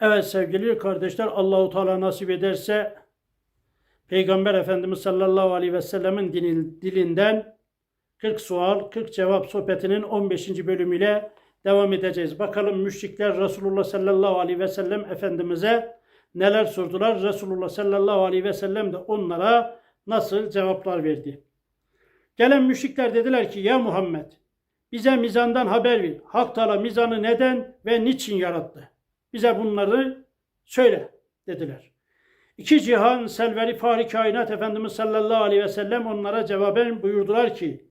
Evet sevgili kardeşler Allahu Teala nasip ederse Peygamber Efendimiz sallallahu aleyhi ve sellemin dilinden 40 sual 40 cevap sohbetinin 15. bölümüyle devam edeceğiz. Bakalım müşrikler Resulullah sallallahu aleyhi ve sellem Efendimiz'e neler sordular? Resulullah sallallahu aleyhi ve sellem de onlara nasıl cevaplar verdi? Gelen müşrikler dediler ki ya Muhammed bize mizandan haber ver. Hak Teala mizanı neden ve niçin yarattı? Bize bunları söyle dediler. İki cihan selveri fahri kainat Efendimiz sallallahu aleyhi ve sellem onlara cevaben buyurdular ki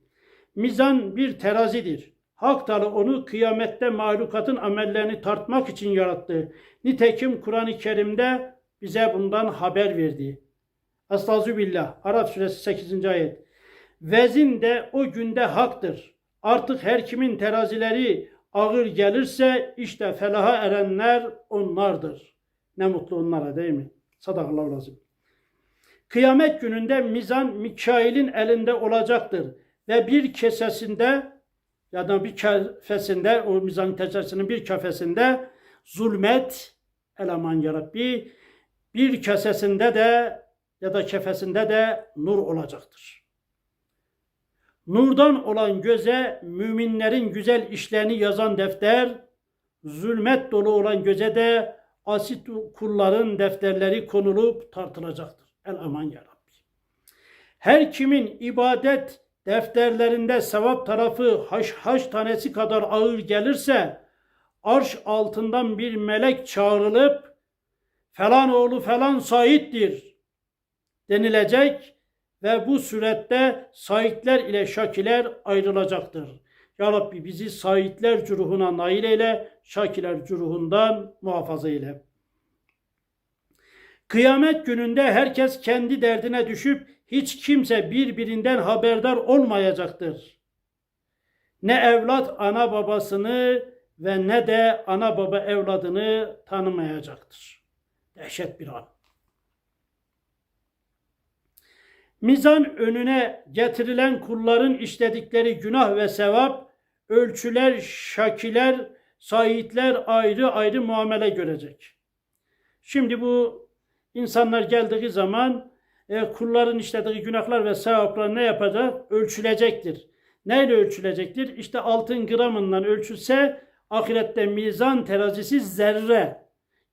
mizan bir terazidir. Hak Teala onu kıyamette mahlukatın amellerini tartmak için yarattı. Nitekim Kur'an-ı Kerim'de bize bundan haber verdi. Estağfirullah. Arap suresi 8. ayet. Vezin de o günde haktır. Artık her kimin terazileri ağır gelirse işte felaha erenler onlardır. Ne mutlu onlara değil mi? Sadakallahu lazım. Kıyamet gününde mizan Mikail'in elinde olacaktır. Ve bir kesesinde ya da bir kefesinde o mizan kesesinin bir kefesinde zulmet eleman ya Rabbi bir kesesinde de ya da kefesinde de nur olacaktır. Nurdan olan göze müminlerin güzel işlerini yazan defter, zulmet dolu olan göze de asit kulların defterleri konulup tartılacaktır. El aman ya Rabbi. Her kimin ibadet defterlerinde sevap tarafı haş haş tanesi kadar ağır gelirse arş altından bir melek çağrılıp falan oğlu falan Said'dir denilecek ve bu surette saitler ile şakiler ayrılacaktır. Ya Rabbi bizi saitler cüruhuna nail eyle, şakiler cüruhundan muhafaza eyle. Kıyamet gününde herkes kendi derdine düşüp hiç kimse birbirinden haberdar olmayacaktır. Ne evlat ana babasını ve ne de ana baba evladını tanımayacaktır. Dehşet bir an. Mizan önüne getirilen kulların işledikleri günah ve sevap, ölçüler, şakiler, saitler ayrı ayrı muamele görecek. Şimdi bu insanlar geldiği zaman e, kulların işlediği günahlar ve sevaplar ne yapacak? Ölçülecektir. Neyle ölçülecektir? İşte altın gramından ölçülse ahirette mizan terazisi zerre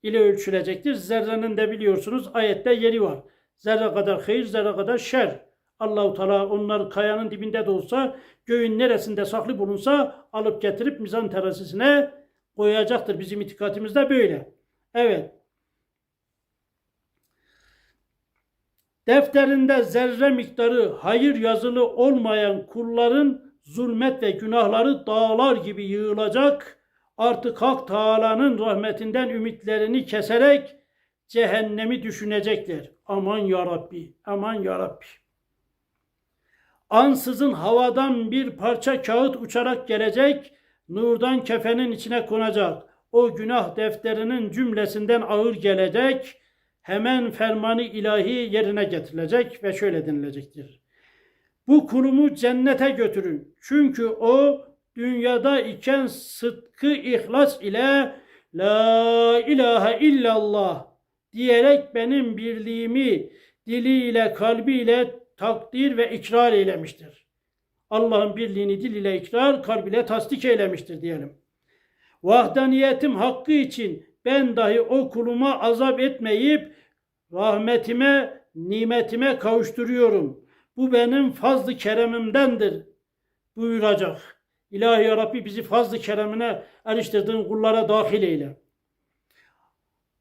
ile ölçülecektir. Zerrenin de biliyorsunuz ayette yeri var. Zerre kadar hayır, zerre kadar şer. Allahu Teala onlar kayanın dibinde de olsa, göğün neresinde saklı bulunsa alıp getirip mizan terazisine koyacaktır. Bizim itikatimizde böyle. Evet. Defterinde zerre miktarı hayır yazılı olmayan kulların zulmet ve günahları dağlar gibi yığılacak. Artık Hak Teala'nın rahmetinden ümitlerini keserek cehennemi düşünecekler. Aman ya Rabbi, aman ya Rabbi. Ansızın havadan bir parça kağıt uçarak gelecek, nurdan kefenin içine konacak. O günah defterinin cümlesinden ağır gelecek, hemen fermanı ilahi yerine getirilecek ve şöyle denilecektir. Bu kulumu cennete götürün. Çünkü o dünyada iken sıdkı ihlas ile La ilahe illallah diyerek benim birliğimi diliyle kalbiyle takdir ve ikrar eylemiştir. Allah'ın birliğini dil ile ikrar, kalb ile tasdik eylemiştir diyelim. Vahdaniyetim hakkı için ben dahi o kuluma azap etmeyip rahmetime, nimetime kavuşturuyorum. Bu benim fazlı keremimdendir buyuracak. İlahi Rabbi bizi fazlı keremine eriştirdiğin kullara dahil eyle.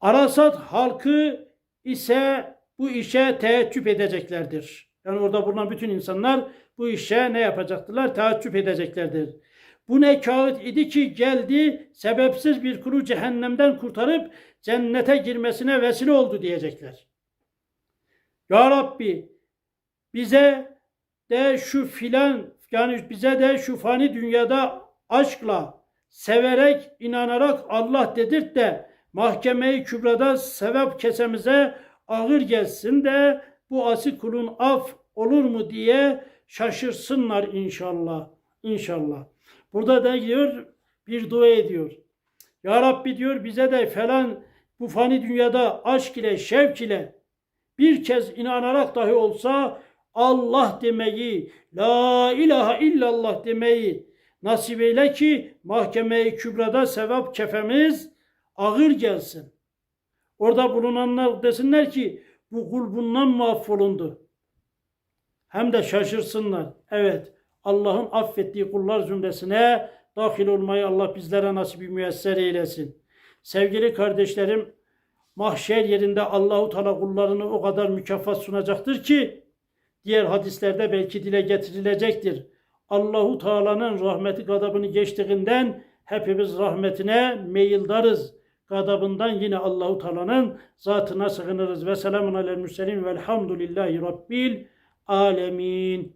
Arasat halkı ise bu işe teessüp edeceklerdir. Yani orada bulunan bütün insanlar bu işe ne yapacaktılar? Teessüp edeceklerdir. Bu ne kağıt idi ki geldi sebepsiz bir kulu cehennemden kurtarıp cennete girmesine vesile oldu diyecekler. Ya Rabbi bize de şu filan yani bize de şu fani dünyada aşkla, severek, inanarak Allah dedirt de mahkemeyi kübrada sevap kesemize ağır gelsin de bu asi kulun af olur mu diye şaşırsınlar inşallah. İnşallah. Burada da diyor bir dua ediyor. Ya Rabbi diyor bize de falan bu fani dünyada aşk ile, şevk ile bir kez inanarak dahi olsa Allah demeyi, la ilahe illallah demeyi nasip eyle ki mahkeme-i kübrada sevap kefemiz ağır gelsin. Orada bulunanlar desinler ki bu kul bundan mahvolundu. Hem de şaşırsınlar. Evet Allah'ın affettiği kullar zümresine dahil olmayı Allah bizlere nasibi müyesser eylesin. Sevgili kardeşlerim mahşer yerinde Allahu Teala kullarını o kadar mükafat sunacaktır ki diğer hadislerde belki dile getirilecektir. Allahu Teala'nın rahmeti gadabını geçtiğinden hepimiz rahmetine meyildarız. Gadabından yine Allahu Teala'nın zatına sığınırız. Ve selamun alel mürselin velhamdülillahi rabbil alemin.